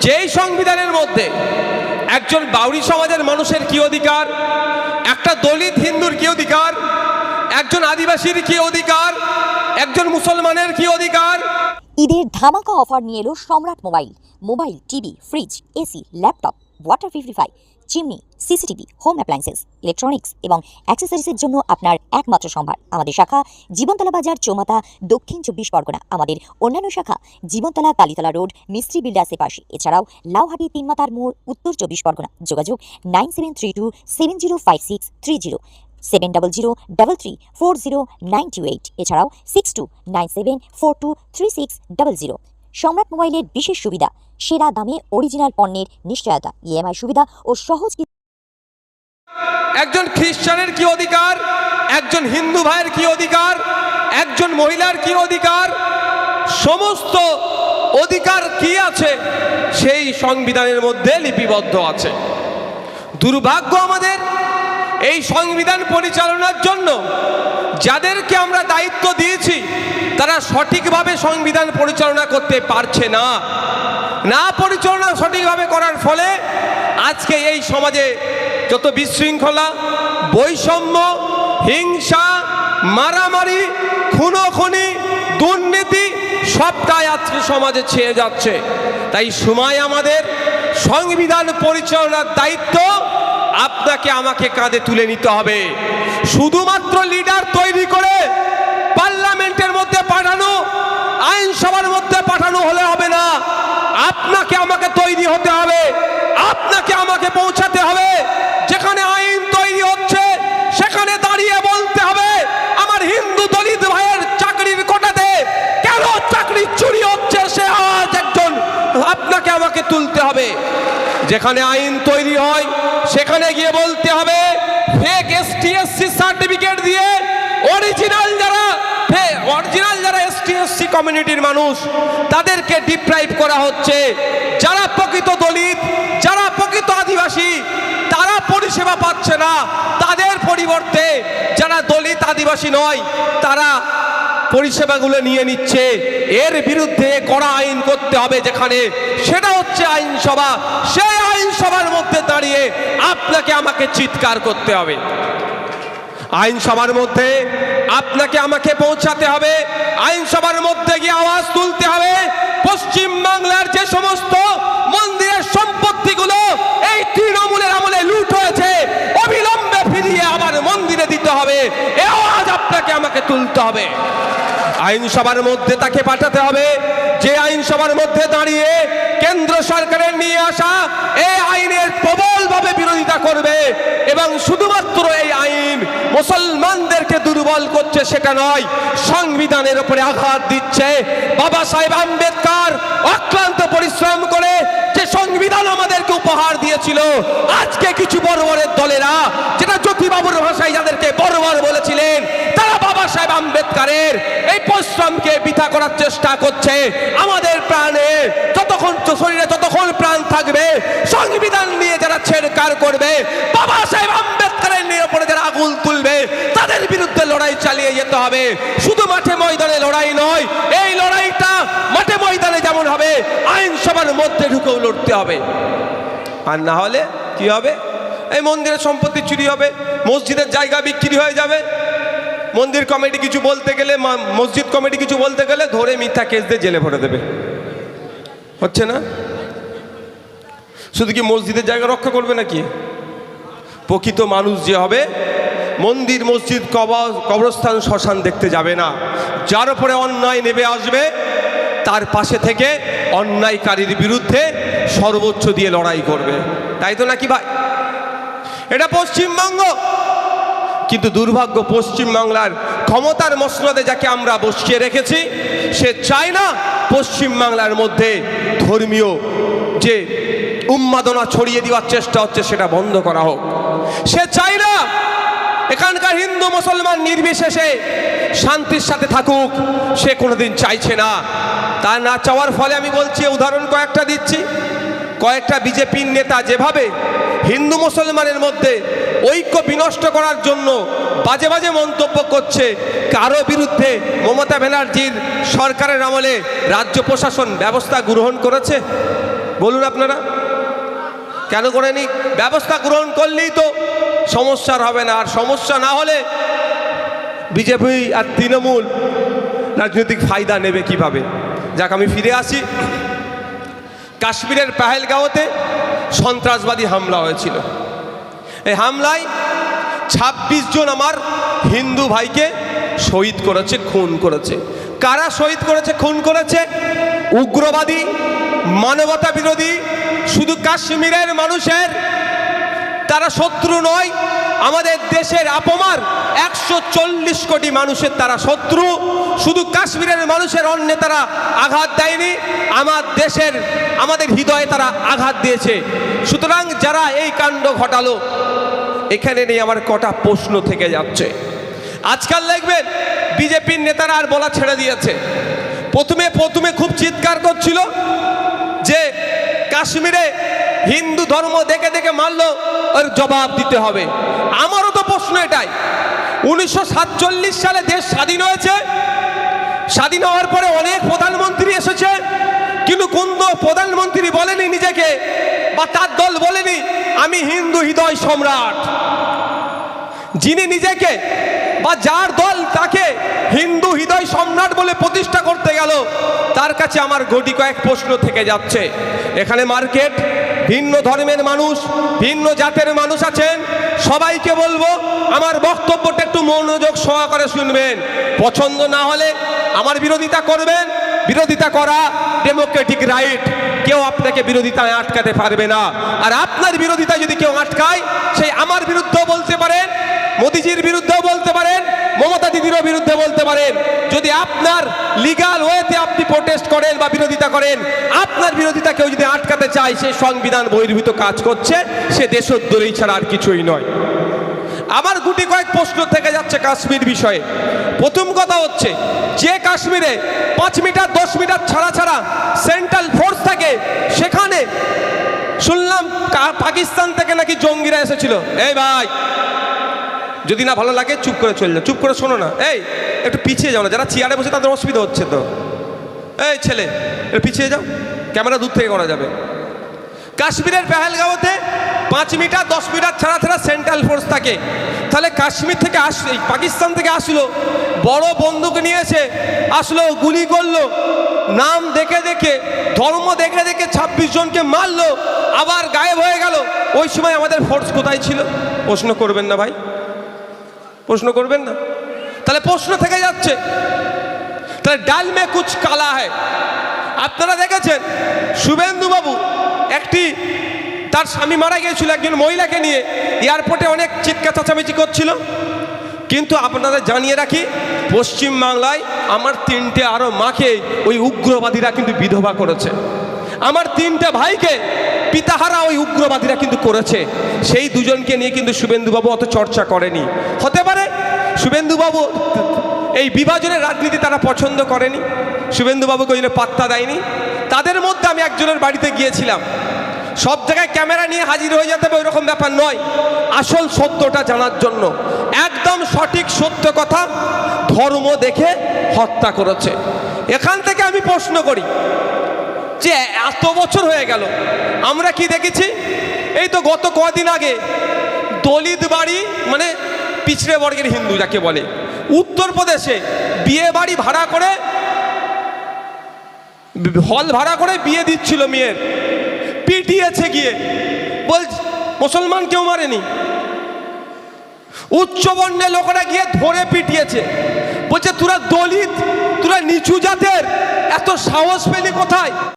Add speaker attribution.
Speaker 1: যেই সংবিধানের মধ্যে একজন বাউরি সমাজের মানুষের কি অধিকার? একটা দলিত হিন্দুর কি অধিকার? একজন আদিবাসীর কি অধিকার? একজন মুসলমানের কি অধিকার?
Speaker 2: ঈদের ধামাকা অফার নিয়ে এলো Samrat mobile. Mobile, TV, fridge, AC, laptop. Water purify chimney CCTV home appliances electronics এবং অ্যাক্সেসরিজের জন্য আপনার একমাত্র সম্ভার। আমাদের শাখা জীবনতলা বাজার চৌমাতা দক্ষিণ চব্বিশ পরগনা। আমাদের অন্যান্য শাখা জীবনতলা, কালীতলা রোড, মিস্ত্রি বিল্ডার্সের পাশে। এছাড়াও লাউহাটি তিনমাতার মোড়, উত্তর চব্বিশ পরগনা। যোগাযোগ nine seven three two seven zero five six three zero. Seven double zero double three four zero nine two eight. এছাড়াও six two nine seven four two three six double zero. Samrat মোবাইলের বিশেষ সুবিধা সেরা দামে original পণ্যের নিশ্চয়তা EMI সুবিধা ও সহজ
Speaker 1: একজন খ্রিস্টানের কি অধিকার? একজন হিন্দু ভাইয়ের কি অধিকার? একজন মহিলার কি অধিকার? সমস্ত অধিকার কি আছে? সেই সংবিধানের মধ্যে লিপিবদ্ধ আছে। দুর্ভাগ্য আমাদের এই সংবিধান পরিচালনার জন্য যাদেরকে আমরা দায়িত্ব দিয়েছি তারা সঠিকভাবে সংবিধান পরিচালনা করতে পারছে না। না পরিচালনা সঠিকভাবে করার ফলে আজকে এই সমাজে যত বিশৃঙ্খলা, বৈষম্য, হিংসা, মারামারি, খুনোখুনি, দুর্নীতি, সবটাই আজকে সমাজে ছেয়ে যাচ্ছে। তাই সময় আমাদের সংবিধান পরিচালনার দায়িত্ব আপনাকে আমাকে কাঁধে তুলে নিতে হবে। শুধুমাত্র লিডার তৈরি করে পার্লামেন্টের মধ্যে পাঠানো, আইনসভার মধ্যে পাঠানো হলে হবে না। আপনাকে আমাকে তৈরি হতে হবে, আপনাকে আমাকে পৌঁছাতে হবে। যেখানে আইন তৈরি হচ্ছে, সেখানে দাঁড়িয়ে বলতে হবে, আমার হিন্দু দলিত ভাইয়ের চাকরির কোটাতে কেন চাকরি চুরি হচ্ছে, সে আজ একজন আপনাকে আমাকে তুলতে হবে। যেখানে আইন তৈরি হয়, সেখানে গিয়ে বলতে হবে ফেক এসটিএসসি সার্টিফিকেট দিয়ে কমিউনিটির মানুষ, তাদেরকে ডিপ্রাইভ করা হচ্ছে। যারা প্রকৃত দলিত, যারা প্রকৃত আদিবাসী, তারা পরিষেবা পাচ্ছে না। তাদের পরিবর্তে যারা দলিত আদিবাসী নয়, তারা পরিষেবাগুলো নিয়ে নিচ্ছে। এর বিরুদ্ধে কড়া আইন করতে হবে যেখানে, সেটা হচ্ছে আইনসভা। সেই আইনসভার মধ্যে দাঁড়িয়ে আপনাকে আমাকে চিৎকার করতে হবে। আইনসভার মধ্যে আপনাকে আমাকে পৌঁছাতে হবে। আইনসভার মধ্যে গিয়ে আওয়াজ তুলতে হবে। পশ্চিম বাংলার যে সমস্ত মন্দিরের সম্পত্তিগুলো, এই তৃণমূলের আমলে লুট হয়েছে, অবিলম্বে ফিরিয়ে আবার মন্দিরে দিতে হবে। এ আওয়াজ আপনাকে আমাকে তুলতে হবে। আইনসভার মধ্যে তাকে পাঠাতে হবে। যে আইনসভার মধ্যে দাঁড়িয়ে কেন্দ্র সরকারের নিয়ে আসা এই আইনের প্রবলভাবে বিরোধিতা করবে এবং শুধুমাত্র এই আইন মুসলমানদেরকে দুর্বল করছে সেটা নয়, সংবিধানের উপরে আঘাত দিচ্ছে। বাবা সাহেব আম্বেদকর অক্লান্ত পরিশ্রম করে সংবিধান আমাদেরকে উপহার দিয়েছিল। আজকে কিছু বড়বড়ের দলেরা, যেটা জ্যোতিবাবুর ভাষায় যাদেরকে বড়বর বলেছিলেন, তারা বাবা সাহেব আম্বেদকরের এই পরিশ্রমকে বৃথা করার চেষ্টা করছে। আমাদের প্রাণে যতক্ষণ শরীরে যতক্ষণ প্রাণ থাকবে, সংবিধান নিয়ে যারা ছেড়কার করবে, বাবা সাহেব আম্বেদকারের নিয়ে উপরে যারা আগুন তুলবে, তাদের বিরুদ্ধে লড়াই চালিয়ে যেতে হবে। শুধু মাঠে ময়দানে লড়াই নয়, এই যেমন হবে আইনসভার মধ্যে ঢুকেও লড়তে হবে। আর না হলে কি হবে? এই মন্দিরের সম্পত্তি চুরি হবে, মসজিদের জায়গা বিক্রি হয়ে যাবে। মন্দির কমিটি কিছু বলতে গেলে মসজিদ কমিটি কিছু বলতে গেলে ধরে মিথ্যা কেস দিয়ে জেলে ভরে দেবে। হচ্ছে না? শুধু কি মসজিদের জায়গা রক্ষা করবে নাকি? প্রকৃত মানুষ যে হবে, মন্দির, মসজিদ, কবর, কবরস্থান, শ্মশান দেখতে যাবে না। যার উপরে অন্যায় নেমে আসবে তার পাশে থেকে অন্যায়কারীর বিরুদ্ধে সর্বোচ্চ দিয়ে লড়াই করবে। তাই তো নাকি ভাই? এটা পশ্চিমবঙ্গ। কিন্তু দুর্ভাগ্য, পশ্চিমবাংলার ক্ষমতার মসনদে যাকে আমরা বসিয়ে রেখেছি, সে চায় না পশ্চিমবাংলার মধ্যে ধর্মীয় যে উন্মাদনা ছড়িয়ে দেওয়ার চেষ্টা হচ্ছে, সেটা বন্ধ করা হোক। সে চায় না এখানকার হিন্দু মুসলমান নির্বিশেষে শান্তির সাথে থাকুক, সে কোনোদিন চাইছে না। তা না চাওয়ার ফলে আমি বলছি উদাহরণ কয়েকটা দিচ্ছি। কয়েকটা বিজেপির নেতা যেভাবে হিন্দু মুসলমানের মধ্যে ঐক্য বিনষ্ট করার জন্য বাজে বাজে মন্তব্য করছে, কারও বিরুদ্ধে মমতা ব্যানার্জির সরকারের আমলে রাজ্য প্রশাসন ব্যবস্থা গ্রহণ করেছে? বলুন আপনারা। কেন করেনি? ব্যবস্থা গ্রহণ করলেই তো সমস্যার হবে না। আর সমস্যা না হলে বিজেপি আর তৃণমূল রাজনৈতিক ফায়দা নেবে কীভাবে? যাক, আমি ফিরে আসি। কাশ্মীরের পাহেলগাঁওতে সন্ত্রাসবাদী হামলা হয়েছিল। এই হামলায় ২৬ জন আমার হিন্দু ভাইকে শহীদ করেছে, খুন করেছে। কারা শহীদ করেছে, খুন করেছে? উগ্রবাদী, মানবতা বিরোধী, শুধু কাশ্মীরের মানুষের। তারা শত্রু নয় আমাদের দেশের আপমার একশো চল্লিশ কোটি মানুষের তারা শত্রু। শুধু কাশ্মীরের মানুষের অন্যে তারা আঘাত দেয়নি, আমার দেশের, আমাদের হৃদয়ে তারা আঘাত দিয়েছে। সুতরাং যারা এই কাণ্ড ঘটালো, এখানে নিয়ে আমার কটা প্রশ্ন থেকে যাচ্ছে। আজকাল দেখবেন, বিজেপির নেতারা আর বলা ছেড়ে দিয়েছে। প্রথমে প্রথমে খুব চিৎকার করছিল যে কাশ্মীরে হিন্দু ধর্ম দেখে দেখে মারলো ওর জবাব দিতে হবে। আমারও তো প্রশ্ন এটাই। উনিশশো সাতচল্লিশ সালে দেশ স্বাধীন হয়েছে। স্বাধীন হওয়ার পরে অনেক প্রধানমন্ত্রী এসেছে, কিন্তু কোন প্রধানমন্ত্রী বলেনি নিজেকে, বা তার দল বলেনি, আমি হিন্দু হৃদয় সম্রাট যিনি নিজেকে, বা যার দল তাকে হিন্দু হৃদয় সম্রাট বলে প্রতিষ্ঠা করতে গেল, তার কাছে আমার গটি কয়েক প্রশ্ন থেকে যাচ্ছে। এখানে মার্কেট ভিন্ন ধর্মের মানুষ, ভিন্ন জাতের মানুষ আছেন। সবাইকে বলব, আমার বক্তব্যটা একটু মনোযোগ সহকারে শুনবেন। পছন্দ না হলে আমার বিরোধিতা করবেন। বিরোধিতা করা ডেমোক্রেটিক রাইট কেউ আপনাকে বিরোধিতায় আটকাতে পারবে না। আর আপনার বিরোধিতা যদি কেউ আটকায়, সেই আমার বিরুদ্ধেও বলতে পারেন, মোদিজির বিরুদ্ধেও বলতে পারেন দিদিরও বিরুদ্ধে বলতে পারেন, যদি আপনার লিগাল ওয়েতে আপনি প্রোটেস্ট করেন বা বিরোধিতা করেন, আপনার বিরোধিতা কেউ যদি আটকাতে চায়, সে সংবিধান বহির্ভূত কাজ করছে, সে দেশদ্রোহী ছাড়া আর কিছুই নয়। আমার গুটি কয়েক প্রশ্ন থেকে যাচ্ছে কাশ্মীর বিষয়ে। প্রথম কথা হচ্ছে, যে কাশ্মীরে পাঁচ মিটার, দশ মিটার ছাড়া ছাড়া সেন্ট্রাল ফোর্স থাকে, সেখানে শুনলাম পাকিস্তান থেকে নাকি জঙ্গিরা এসেছিল। এই ভাই যদি না ভালো লাগে, চুপ করে চলে যাও চুপ করে শোনো না। এই, একটু পিছিয়ে যাও না। যারা চেয়ারে বসে, তাদের অসুবিধা হচ্ছে তো। এই ছেলে, একটু পিছিয়ে যাও। ক্যামেরা দূর থেকে করা যাবে। কাশ্মীরের পেহেলগাঁওতে পাঁচ মিটার, দশ মিটার ছাড়া ছাড়া সেন্ট্রাল ফোর্স থাকে। তাহলে কাশ্মীর থেকে আস পাকিস্তান থেকে আসলো। বড় বন্দুক নিয়েছে। আসলো, গুলি করল। নাম দেখে দেখে, ধর্ম দেখে দেখে ছাব্বিশ জনকে মারলো। আবার গায়েব হয়ে গেল। ওই সময় আমাদের ফোর্স কোথায় ছিল? প্রশ্ন করবেন না ভাই। প্রশ্ন করবেন না। তাহলে প্রশ্ন থেকে যাচ্ছে। তাহলে ডাল মে কুচ কালা হয় আপনারা দেখেছেন শুভেন্দুবাবু একটি, তার স্বামী মারা গিয়েছিল একজন মহিলাকে নিয়ে। এয়ারপোর্টে অনেক চিৎকার চাচামেচি করছিল। কিন্তু আপনাদের জানিয়ে রাখি, পশ্চিমবাংলায় আমার তিনটে আরও মাকে ওই উগ্রবাদীরা কিন্তু বিধবা করেছে। আমার তিনটে ভাইকে পিতাহারা ওই উগ্রবাদীরা কিন্তু করেছে। সেই দুজনকে নিয়ে কিন্তু শুভেন্দুবাবু অত চর্চা করেনি। হতে পারে শুভেন্দুবাবু এই বিভাজনের রাজনীতি তারা পছন্দ করেনি। শুভেন্দুবাবুকে ওই পাত্তা দেয়নি। তাদের মধ্যে আমি একজনের বাড়িতে গিয়েছিলাম। সব জায়গায় ক্যামেরা নিয়ে হাজির হয়ে যেতে হবে, ওইরকম ব্যাপার নয়। আসল সত্যটা জানার জন্য। একদম সঠিক সত্য কথা ধর্ম দেখে হত্যা করেছে। এখান থেকে আমি প্রশ্ন করি যে এত বছর হয়ে গেল। আমরা কি দেখেছি? এই তো গত কদিন আগে দলিত বাড়ি মানে পিছড়ে বর্গের হিন্দু যাকে বলে, উত্তরপ্রদেশে বিয়ে বাড়ি ভাড়া করে, হল ভাড়া করে বিয়ে দিচ্ছিল মেয়ের। পিটিয়েছে গিয়ে। বল মুসলমান কেউ মারেনি। উচ্চ বর্ণের লোকেরা গিয়ে ধরে পিটিয়েছে। বলছে, তোরা দলিত, তোরা নিচু জাতের, এত সাহস পেলি কোথায়?